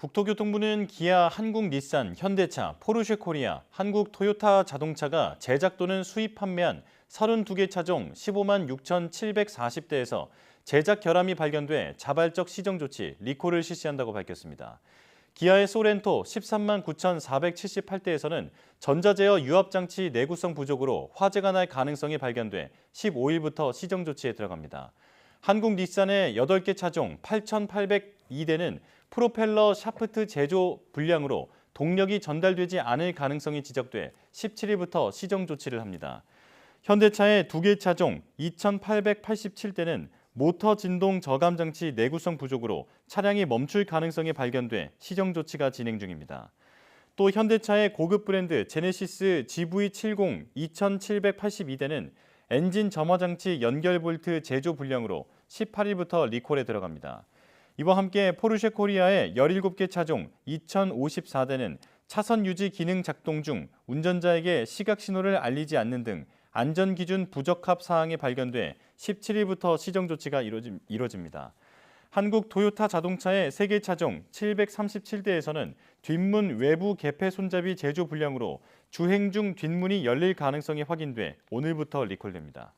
국토교통부는 기아, 한국 닛산, 현대차, 포르쉐 코리아, 한국 토요타 자동차가 제작 또는 수입 판매한 32개 차종 15만 6,740대에서 제작 결함이 발견돼 자발적 시정 조치, 리콜을 실시한다고 밝혔습니다. 기아의 소렌토 13만 9,478대에서는 전자제어 유압장치 내구성 부족으로 화재가 날 가능성이 발견돼 15일부터 시정 조치에 들어갑니다. 한국 닛산의 8개 차종 8,802대는 프로펠러 샤프트 제조 불량으로 동력이 전달되지 않을 가능성이 지적돼 17일부터 시정 조치를 합니다. 현대차의 2개 차종 2,887대는 모터 진동 저감 장치 내구성 부족으로 차량이 멈출 가능성이 발견돼 시정 조치가 진행 중입니다. 또 현대차의 고급 브랜드 제네시스 GV70 2782대는 엔진 점화 장치 연결 볼트 제조 불량으로 18일부터 리콜에 들어갑니다. 이와 함께 포르쉐 코리아의 17개 차종 2054대는 차선 유지 기능 작동 중 운전자에게 시각 신호를 알리지 않는 등 안전 기준 부적합 사항이 발견돼 17일부터 시정 조치가 이루어집니다. 한국 토요타 자동차의 세계 차종 737대에서는 뒷문 외부 개폐 손잡이 제조 불량으로 주행 중 뒷문이 열릴 가능성이 확인돼 오늘부터 리콜됩니다.